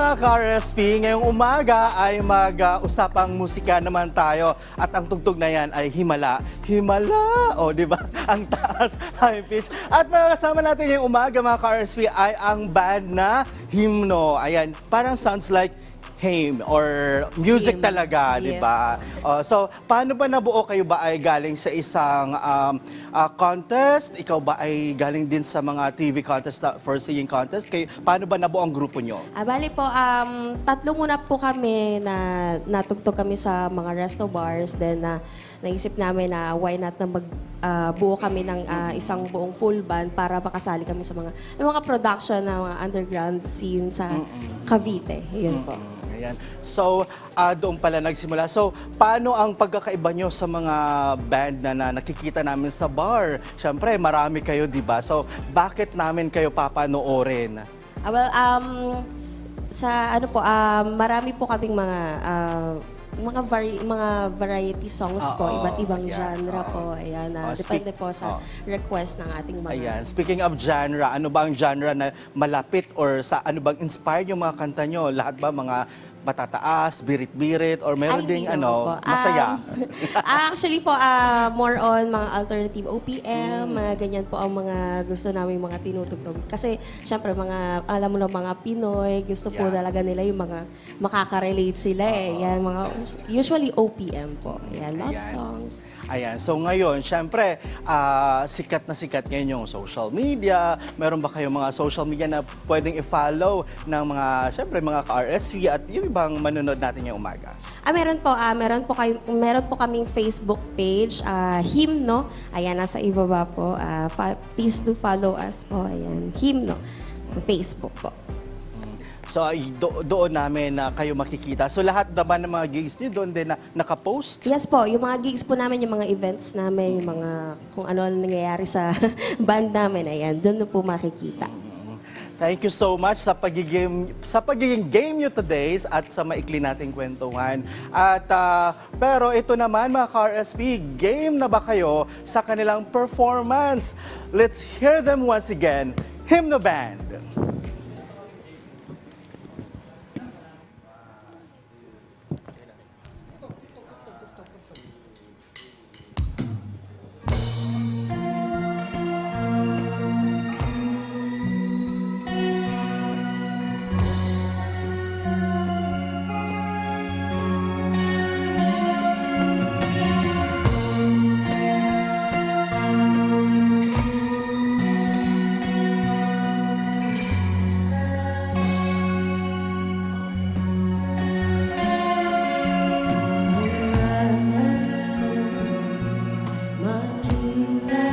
mga ka-RSP, ngayong umaga ay mag-usapang musika naman tayo at ang tugtog na yan ay Himala. Himala! O, di ba? Ang taas, high pitch. At mga kasama natin ngayong umaga mga ka-RSP ay ang band na Himno. Ayan, parang sounds like hymn or music Hymn. talaga, di Yes ba? Oh, so, paano ba nabuo kayo ba ay galing sa isang um, ah, contest? Ikaw ba ay galing din sa mga TV contest na- for singing contest? Kay, paano ba nabuo ang grupo nyo? Ah, bali po, um, tatlo muna po kami na natugtog kami sa mga resto bars. Then, na naisip namin na why not na magbuo kami ng ah, isang buong full band para makasali kami sa mga, yung mga production na mga underground scene sa Cavite. Yun po. Ayan. So, ah, doon pala nagsimula. So, paano ang pagkakaiba nyo sa mga band na, na nakikita namin sa bar? Siyempre, marami kayo, di ba? So, bakit namin kayo papanoorin? Ah, well, um, sa ano po, um, marami po kaming mga ah, mga vari- mga variety songs po, Oo, iba't ibang yeah, genre oo. po. Ayan, Oh, ah, speak- depende po sa oh. request ng ating mga Ayan. Speaking of genre, ano ba ang genre na malapit or sa ano bang inspired yung mga kanta nyo? Lahat ba mga matataas, birit-birit, or meron Ay, ding hindi naman ano, po. masaya? Um, ah, actually po, ah, more on mga alternative OPM, mga ganyan po ang mga gusto namin mga tinutugtog. Kasi, syempre, mga, alam mo na mga Pinoy, gusto po Yeah. talaga nila yung mga makaka-relate sila eh. Yan, mga, usually OPM po. Yan, love Ayan. songs. Ayan. So ngayon, syempre, ah, sikat na sikat ngayon yung social media. Meron ba kayong mga social media na pwedeng i-follow ng mga, syempre, mga ka-RSV at yung ibang manonood natin ngayong umaga? Ah, meron po, ah, meron po kayo, meron po kaming Facebook page, ah, Himno. Ayan, nasa ibaba po. Ah, please do follow us po. Ayan, Himno. Facebook po. So do- doon namin na kayo makikita. So lahat naman ng mga gigs niyo doon din na nakapost? Yes po, yung mga gigs po namin, yung mga events namin, yung mga kung ano ang nangyayari sa band namin, ayan, doon na po makikita. Thank you so much sa pagiging sa pagiging game nyo today at sa maikli nating kwentuhan. At ah, pero ito naman mga ka-RSP, game na ba kayo sa kanilang performance? Let's hear them once again. Hymno Band. Hindi